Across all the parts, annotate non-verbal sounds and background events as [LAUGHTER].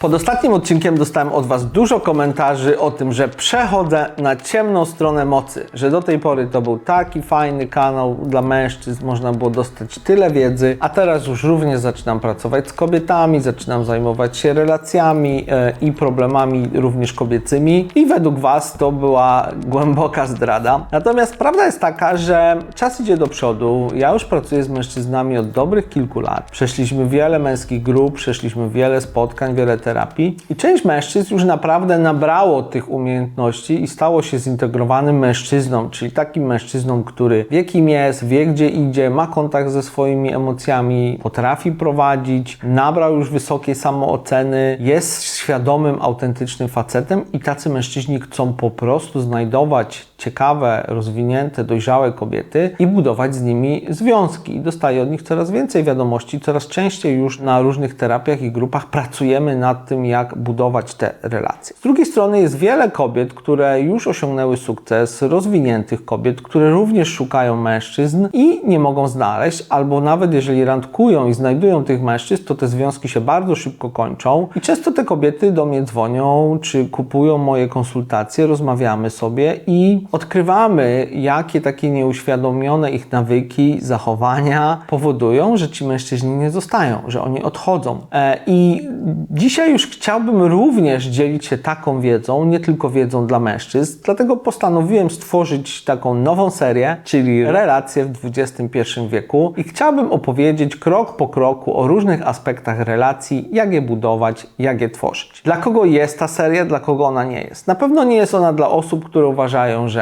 Pod ostatnim odcinkiem dostałem od Was dużo komentarzy o tym, że przechodzę na ciemną stronę mocy, że do tej pory to był taki fajny kanał dla mężczyzn, można było dostać tyle wiedzy, a teraz już również zaczynam pracować z kobietami, zaczynam zajmować się relacjami e, i problemami również kobiecymi. I według Was to była głęboka zdrada. Natomiast prawda jest taka, że czas idzie do przodu, ja już pracuję z mężczyznami od dobrych kilku lat, przeszliśmy wiele męskich grup, przeszliśmy wiele spotkań, wiele terapii. I część mężczyzn już naprawdę nabrało tych umiejętności i stało się zintegrowanym mężczyzną, czyli takim mężczyzną, który wie kim jest, wie gdzie idzie, ma kontakt ze swoimi emocjami, potrafi prowadzić, nabrał już wysokiej samooceny, jest świadomym, autentycznym facetem i tacy mężczyźni chcą po prostu znajdować ciekawe, rozwinięte, dojrzałe kobiety i budować z nimi związki. I dostaję od nich coraz więcej wiadomości, coraz częściej już na różnych terapiach i grupach pracujemy nad tym, jak budować te relacje. Z drugiej strony jest wiele kobiet, które już osiągnęły sukces, rozwiniętych kobiet, które również szukają mężczyzn i nie mogą znaleźć, albo nawet jeżeli randkują i znajdują tych mężczyzn, to te związki się bardzo szybko kończą i często te kobiety do mnie dzwonią, czy kupują moje konsultacje, rozmawiamy sobie i odkrywamy, jakie takie nieuświadomione ich nawyki, zachowania powodują, że ci mężczyźni nie zostają, że oni odchodzą. E, I dzisiaj już chciałbym również dzielić się taką wiedzą, nie tylko wiedzą dla mężczyzn, dlatego postanowiłem stworzyć taką nową serię, czyli relacje w XXI wieku i chciałbym opowiedzieć krok po kroku o różnych aspektach relacji, jak je budować, jak je tworzyć. Dla kogo jest ta seria, dla kogo ona nie jest? Na pewno nie jest ona dla osób, które uważają, że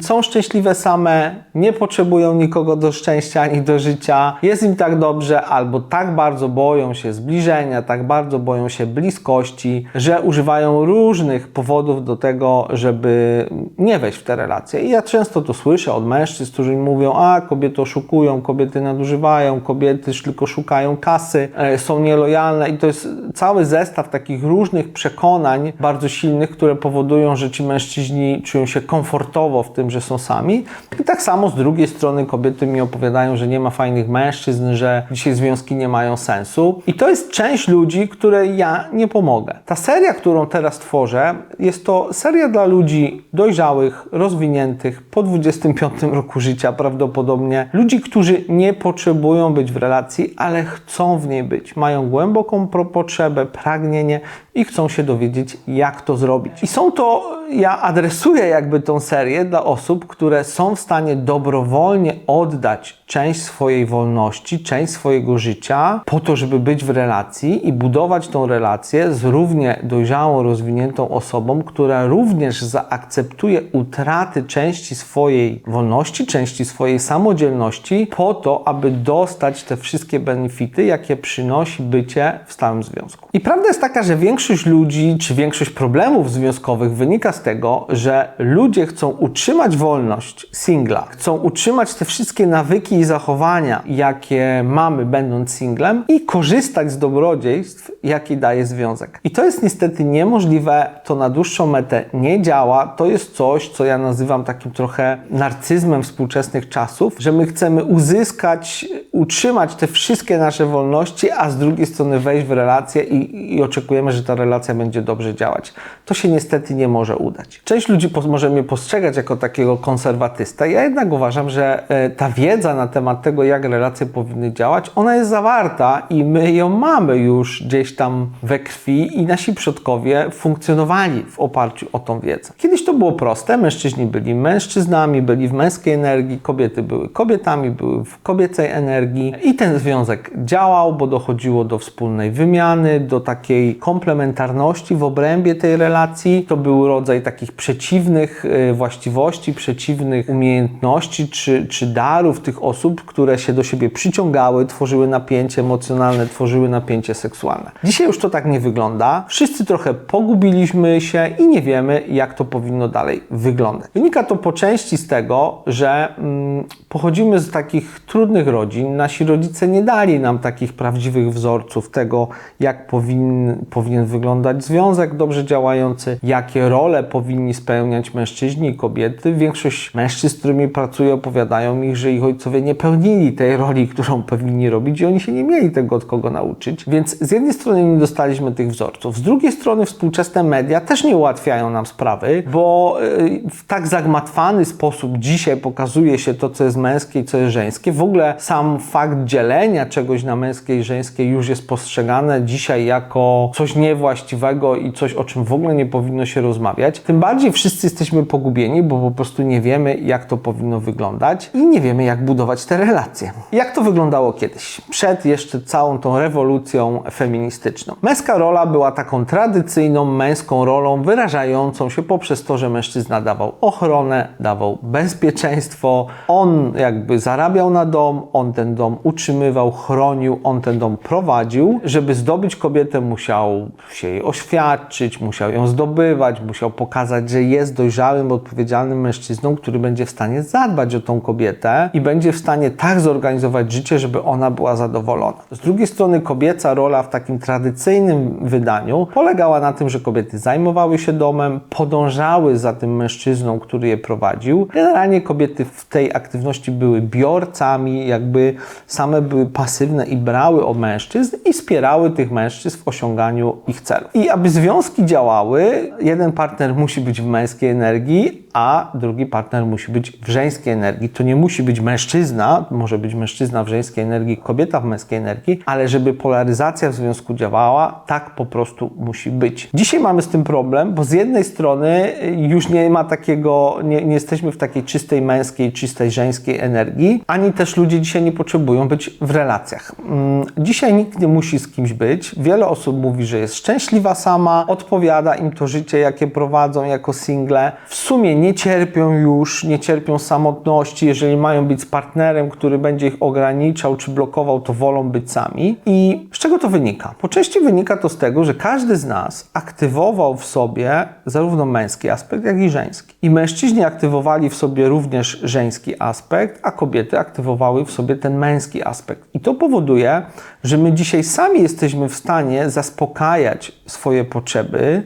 są szczęśliwe same, nie potrzebują nikogo do szczęścia ani do życia, jest im tak dobrze, albo tak bardzo boją się zbliżenia, tak bardzo boją się bliskości, że używają różnych powodów do tego, żeby nie wejść w te relacje. I ja często to słyszę od mężczyzn, którzy mi mówią, a kobiety oszukują, kobiety nadużywają, kobiety tylko szukają kasy, e, są nielojalne i to jest cały zestaw takich różnych przekonań bardzo silnych, które powodują, że ci mężczyźni czują się komfortowo w tym, że są sami. I tak samo z drugiej strony kobiety mi opowiadają, że nie ma fajnych mężczyzn, że dzisiaj związki nie mają sensu. I to jest część ludzi, której ja nie pomogę. Ta seria, którą teraz tworzę, jest to seria dla ludzi dojrzałych, rozwiniętych, po 25 roku życia prawdopodobnie. Ludzi, którzy nie potrzebują być w relacji, ale chcą w niej być. Mają głęboką potrzebę, pragnienie i chcą się dowiedzieć, jak to zrobić. I są to, ja adresuję jakby tą serię dla osób, które są w stanie dobrowolnie oddać część swojej wolności, część swojego życia po to, żeby być w relacji i budować tą relację z równie dojrzałą, rozwiniętą osobą, która również zaakceptuje utraty części swojej wolności, części swojej samodzielności po to, aby dostać te wszystkie benefity, jakie przynosi bycie w stałym związku. I prawda jest taka, że większość ludzi, czy większość problemów związkowych wynika z tego, że ludzie chcą utrzymać wolność singla, chcą utrzymać te wszystkie nawyki i zachowania, jakie mamy będąc singlem i korzystać z dobrodziejstw, jakie daje związek. I to jest niestety niemożliwe, to na dłuższą metę nie działa. To jest coś, co ja nazywam takim trochę narcyzmem współczesnych czasów, że my chcemy uzyskać, utrzymać te wszystkie nasze wolności, a z drugiej strony wejść w relację i, i oczekujemy, że ta relacja będzie dobrze działać. To się niestety nie może udać. Część ludzi może mnie postrzegać jako takiego konserwatystę. Ja jednak uważam, że e, ta wiedza na temat tego, jak relacje powinny działać, ona jest zawarta i my ją mamy już gdzieś tam we krwi i nasi przodkowie funkcjonowali w oparciu o tą wiedzę. Kiedyś to było proste, mężczyźni byli mężczyznami, byli w męskiej energii, kobiety były kobietami, były w kobiecej energii i ten związek działał, bo dochodziło do wspólnej wymiany, do takiej komplementarności w obrębie tej relacji. To był rodzaj takich przeciwnych y, właściwości, przeciwnych umiejętności czy, czy darów tych osób, które się do siebie przyciągały, tworzyły napięcie emocjonalne, tworzyły napięcie seksualne. Dzisiaj już to tak nie wygląda. Wszyscy trochę pogubiliśmy się i nie wiemy, jak to powinno dalej wyglądać. Wynika to po części z tego, że mm, pochodzimy z takich trudnych rodzin. Nasi rodzice nie dali nam takich prawdziwych wzorców tego, jak powin, powinien wyglądać związek dobrze działający, jakie role powinni spełniać mężczyźni i kobiety. Większość mężczyzn, z którymi pracuję, opowiadają mi, że ich ojcowie nie pełnili tej roli, którą powinni robić i oni się nie mieli tego od kogo nauczyć. Więc z jednej strony nie dostaliśmy tych wzorców, z drugiej strony współczesne media też nie ułatwiają nam sprawy, bo y, w tak zagmatwany sposób dzisiaj pokazuje się to, co jest męskie i co jest żeńskie. W ogóle sam fakt dzielenia czegoś na męskie i żeńskie już jest postrzegane dzisiaj jako coś niewłaściwego i coś, o czym w ogóle nie powinno się rozmawiać. Tym bardziej wszyscy jesteśmy pogubieni, bo po prostu nie wiemy, jak to powinno wyglądać i nie wiemy, jak budować te relacje. Jak to wyglądało kiedyś, przed jeszcze całą tą rewolucją feministyczną. Męska rola była taką tradycyjną męską rolą, wyrażającą się poprzez to, że mężczyzna dawał ochronę, dawał bezpieczeństwo, on jakby zarabiał na dom, on ten dom utrzymywał, chronił, on ten dom prowadził. Żeby zdobyć kobietę, musiał się jej oświadczyć, musiał ją zdobywać, musiał pokazać, że jest dojrzałym, odpowiedzialnym mężczyzną, który będzie w stanie zadbać o tą kobietę i będzie w stanie tak zorganizować życie, żeby ona była zadowolona. Z drugiej strony kobieca rola w takim tradycyjnym wydaniu polegała na tym, że kobiety zajmowały się domem, podążały za tym mężczyzną, który je prowadził. Generalnie kobiety w tej aktywności były biorcami, jakby same były pasywne i brały o mężczyzn i wspierały tych mężczyzn w osiąganiu ich celów. I aby związki działały, jeden partner musi być w męskiej energii, a drugi partner musi być w żeńskiej energii. To nie musi być mężczyzna, może być mężczyzna w żeńskiej energii, kobieta w męskiej energii, ale żeby polaryzacja w związku działała, tak po prostu musi być. Dzisiaj mamy z tym problem, bo z jednej strony już nie ma takiego, nie, nie jesteśmy w takiej czystej męskiej, czystej żeńskiej energii, ani też ludzie dzisiaj nie potrzebują być w relacjach. Mm, Dzisiaj nikt nie musi z kimś być. Wiele osób mówi, że jest szczęśliwa sama, odpowiada im to życie, jakie prowadzą jako single. W sumie nie cierpią już, nie cierpią samotności. Jeżeli mają być z partnerem, który będzie ich ograniczał czy blokował, to wolą być sami. I z czego to wynika? Po części wynika to z tego, że każdy z nas aktywował w sobie zarówno męski aspekt, jak i żeński. I mężczyźni aktywowali w sobie również żeński aspekt, a kobiety aktywowały w sobie ten męski aspekt. I to powoduje, że my dzisiaj sami jesteśmy w stanie zaspokajać swoje potrzeby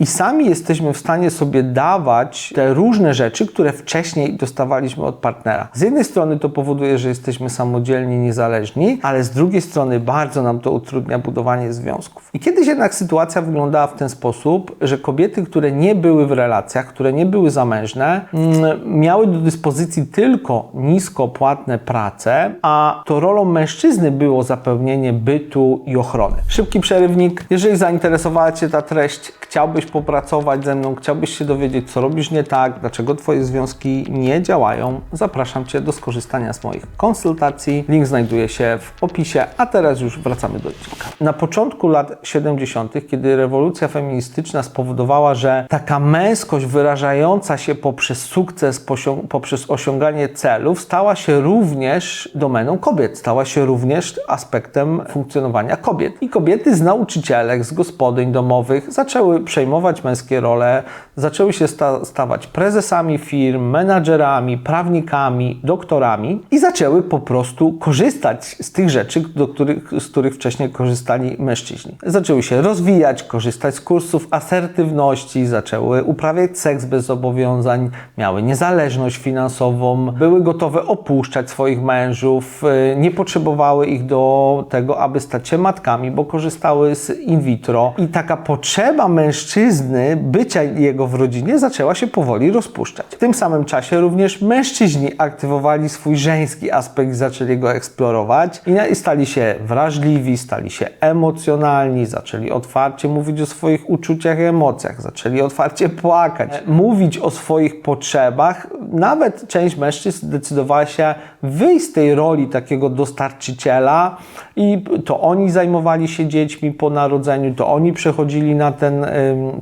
i sami jesteśmy w stanie sobie dawać te różne rzeczy, które wcześniej dostawaliśmy od partnera. Z jednej strony to powoduje, że jesteśmy samodzielni, niezależni, ale z drugiej strony bardzo nam to utrudnia budowanie związków. I kiedyś jednak sytuacja wyglądała w ten sposób, że kobiety, które nie były w relacjach, które nie były zamężne, mm, miały do dyspozycji tylko nisko płatne prace, a to rolą mężczyzny było zapewnienie bytu i ochrony. Szybki przerywnik. Jeżeli zainteresowała Cię ta treść, chciałbyś popracować ze mną, chciałbyś się dowiedzieć, co robisz nie tak, dlaczego Twoje związki nie działają, zapraszam Cię do skorzystania z moich konsultacji. Link znajduje się w opisie, a teraz już wracamy do odcinka. Na początku lat 70., kiedy rewolucja feministyczna spowodowała, że taka męskość wyrażająca się poprzez sukces, poprzez osiąganie celów, stała się również domeną kobiet, stała się również aspektem funkcjonowania kobiet. I kobiety z nauczycielek, z gospodyń domowych zaczęły przejmować męskie role, zaczęły się sta- stawać prezesami firm, menadżerami, prawnikami, doktorami i zaczęły po prostu korzystać z tych rzeczy, do których, z których wcześniej korzystali mężczyźni. Zaczęły się rozwijać, korzystać z kursów asertywności, zaczęły uprawiać seks bez zobowiązań, miały niezależność finansową, były gotowe opuszczać swoich mężów, y, nie potrzebowały ich do tego, aby stać się matkami, bo korzystały z in vitro i taka potrzeba mężczyzny, bycia jego w rodzinie zaczęła się powoli rozpuszczać. W tym samym czasie również mężczyźni aktywowali swój żeński aspekt zaczęli go eksplorować i stali się wrażliwi, stali się emocjonalni, zaczęli otwarcie mówić o swoich uczuciach i emocjach, zaczęli otwarcie płakać, mówić o swoich potrzebach. Nawet część mężczyzn zdecydowała się wyjść z tej roli takiego dostarczyciela i to oni zajmowali się dziećmi po narodzeniu, to oni przechodzili na ten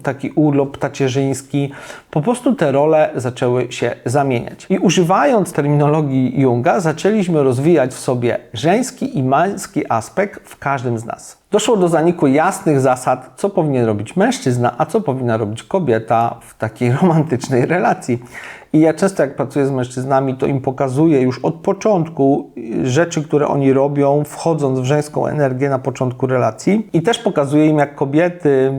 taki urlop tacierzyński. Po prostu te role zaczęły się zamieniać. I używając terminologii Junga, zaczęliśmy rozwijać w sobie żeński i męski aspekt w każdym z nas. Doszło do zaniku jasnych zasad, co powinien robić mężczyzna, a co powinna robić kobieta w takiej [LAUGHS] romantycznej relacji. I ja często jak pracuję z mężczyznami, to im pokazuję już od początku y, rzeczy, które oni robią, wchodząc w żeńską energię na początku relacji. I też pokazuję im, jak kobiety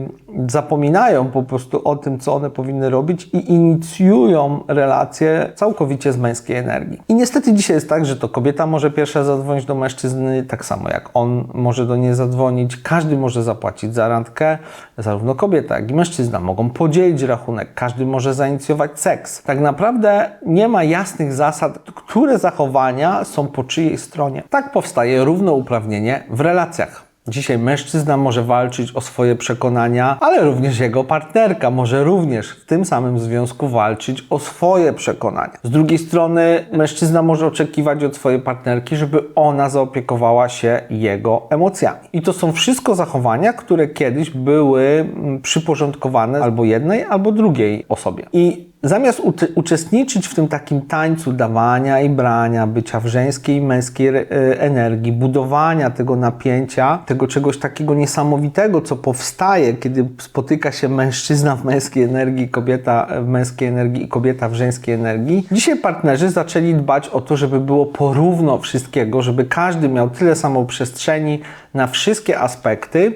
zapominają po prostu o tym, co one powinny robić i inicjują relacje całkowicie z męskiej energii. I niestety dzisiaj jest tak, że to kobieta może pierwsza zadzwonić do mężczyzny, tak samo jak on może do niej zadzwonić. Każdy może zapłacić za randkę, zarówno kobieta, jak i mężczyzna mogą podzielić rachunek, każdy może zainicjować seks. Tak naprawdę nie ma jasnych zasad, które zachowania są po czyjej stronie. Tak powstaje równouprawnienie w relacjach. Dzisiaj mężczyzna może walczyć o swoje przekonania, ale również jego partnerka może również w tym samym związku walczyć o swoje przekonania. Z drugiej strony mężczyzna może oczekiwać od swojej partnerki, żeby ona zaopiekowała się jego emocjami. I to są wszystko zachowania, które kiedyś były mm, przyporządkowane albo jednej, albo drugiej osobie. I Zamiast uczestniczyć w tym takim tańcu dawania i brania, bycia w żeńskiej i męskiej e, energii, budowania tego napięcia, tego czegoś takiego niesamowitego, co powstaje, kiedy spotyka się mężczyzna w męskiej energii, kobieta w męskiej energii i kobieta w żeńskiej energii, dzisiaj partnerzy zaczęli dbać o to, żeby było porówno wszystkiego, żeby każdy miał tyle samo przestrzeni na wszystkie aspekty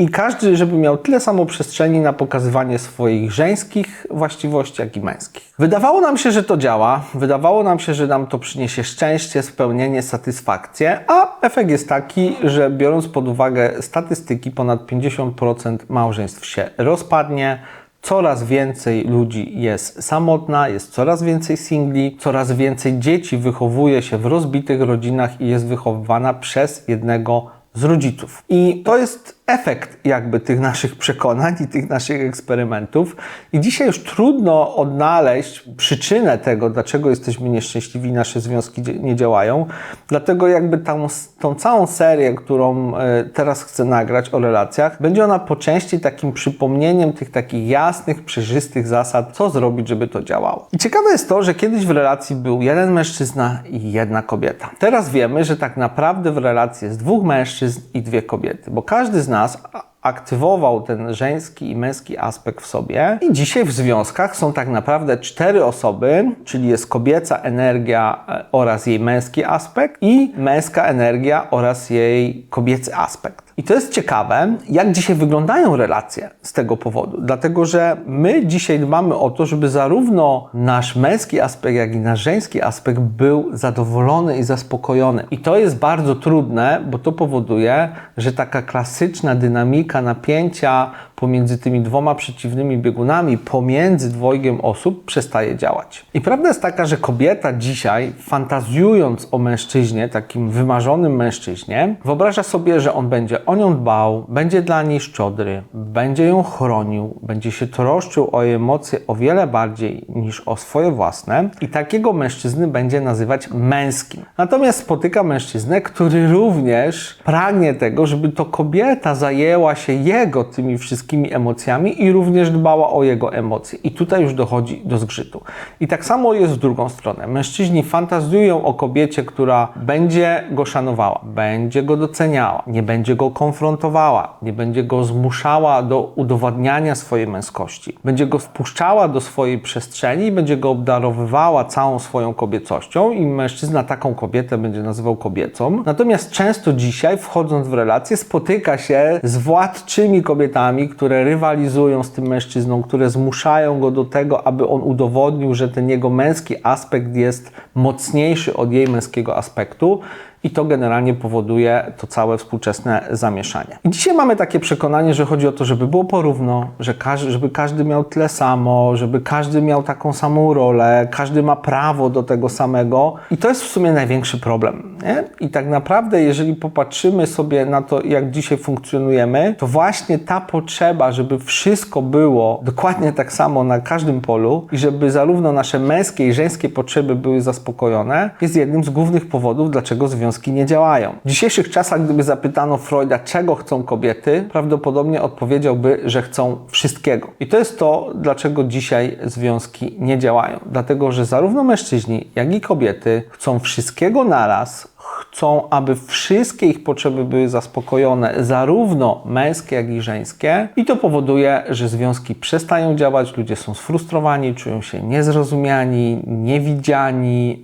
i każdy, żeby miał tyle samo przestrzeni na pokazywanie swoich żeńskich właściwości, jak i męskich. Wydawało nam się, że to działa, wydawało nam się, że nam to przyniesie szczęście, spełnienie, satysfakcję, a efekt jest taki, że biorąc pod uwagę statystyki, ponad 50% małżeństw się rozpadnie, Coraz więcej ludzi jest samotna, jest coraz więcej singli, coraz więcej dzieci wychowuje się w rozbitych rodzinach i jest wychowywana przez jednego z rodziców. I to jest efekt jakby tych naszych przekonań i tych naszych eksperymentów. I dzisiaj już trudno odnaleźć przyczynę tego, dlaczego jesteśmy nieszczęśliwi, nasze związki nie działają. Dlatego jakby tą, tą całą serię, którą e, teraz chcę nagrać o relacjach, będzie ona po części takim przypomnieniem tych takich jasnych, przejrzystych zasad, co zrobić, żeby to działało. I ciekawe jest to, że kiedyś w relacji był jeden mężczyzna i jedna kobieta. Teraz wiemy, że tak naprawdę w relacji jest dwóch mężczyzn i dwie kobiety, bo każdy z nas nas aktywował ten żeński i męski aspekt w sobie. I dzisiaj w związkach są tak naprawdę cztery osoby, czyli jest kobieca energia e, oraz jej męski aspekt i męska energia oraz jej kobiecy aspekt. I to jest ciekawe, jak dzisiaj wyglądają relacje z tego powodu, dlatego że my dzisiaj dbamy o to, żeby zarówno nasz męski aspekt, jak i nasz żeński aspekt był zadowolony i zaspokojony. I to jest bardzo trudne, bo to powoduje, że taka klasyczna dynamika napięcia, pomiędzy tymi dwoma przeciwnymi biegunami, pomiędzy dwojgiem osób, przestaje działać. I prawda jest taka, że kobieta dzisiaj, fantazjując o mężczyźnie, takim wymarzonym mężczyźnie, wyobraża sobie, że on będzie o nią dbał, będzie dla niej szczodry, będzie ją chronił, będzie się troszczył o jej emocje o wiele bardziej niż o swoje własne i takiego mężczyzny będzie nazywać męskim. Natomiast spotyka mężczyznę, który również pragnie tego, żeby to kobieta zajęła się jego tymi wszystkimi wszystkimi emocjami i również dbała o jego emocje. I tutaj już dochodzi do zgrzytu. I tak samo jest w drugą stronę. Mężczyźni fantazjują o kobiecie, która będzie go szanowała, będzie go doceniała, nie będzie go konfrontowała, nie będzie go zmuszała do udowadniania swojej męskości, będzie go wpuszczała do swojej przestrzeni i będzie go obdarowywała całą swoją kobiecością i mężczyzna taką kobietę będzie nazywał kobiecą. Natomiast często dzisiaj, wchodząc w relacje, spotyka się z władczymi kobietami, które rywalizują z tym mężczyzną, które zmuszają go do tego, aby on udowodnił, że ten jego męski aspekt jest mocniejszy od jej męskiego aspektu i to generalnie powoduje to całe współczesne zamieszanie. I dzisiaj mamy takie przekonanie, że chodzi o to, żeby było porówno, że każdy, żeby każdy miał tyle samo, żeby każdy miał taką samą rolę, każdy ma prawo do tego samego i to jest w sumie największy problem. Nie? I tak naprawdę, jeżeli popatrzymy sobie na to, jak dzisiaj funkcjonujemy, to właśnie ta potrzeba, żeby wszystko było dokładnie tak samo na każdym polu i żeby zarówno nasze męskie i żeńskie potrzeby były zaspokojone, jest jednym z głównych powodów, dlaczego związki związki nie działają. W dzisiejszych czasach, gdyby zapytano Freuda, czego chcą kobiety, prawdopodobnie odpowiedziałby, że chcą wszystkiego. I to jest to, dlaczego dzisiaj związki nie działają. Dlatego, że zarówno mężczyźni, jak i kobiety chcą wszystkiego naraz, chcą, aby wszystkie ich potrzeby były zaspokojone, zarówno męskie, jak i żeńskie, i to powoduje, że związki przestają działać, ludzie są sfrustrowani, czują się niezrozumiani, niewidziani,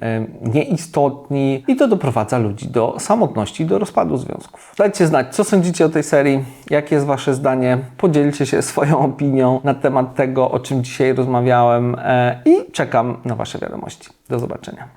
nieistotni, i to doprowadza ludzi do samotności, do rozpadu związków. Dajcie znać, co sądzicie o tej serii, jakie jest Wasze zdanie, podzielcie się swoją opinią na temat tego, o czym dzisiaj rozmawiałem, e, i czekam na Wasze wiadomości. Do zobaczenia.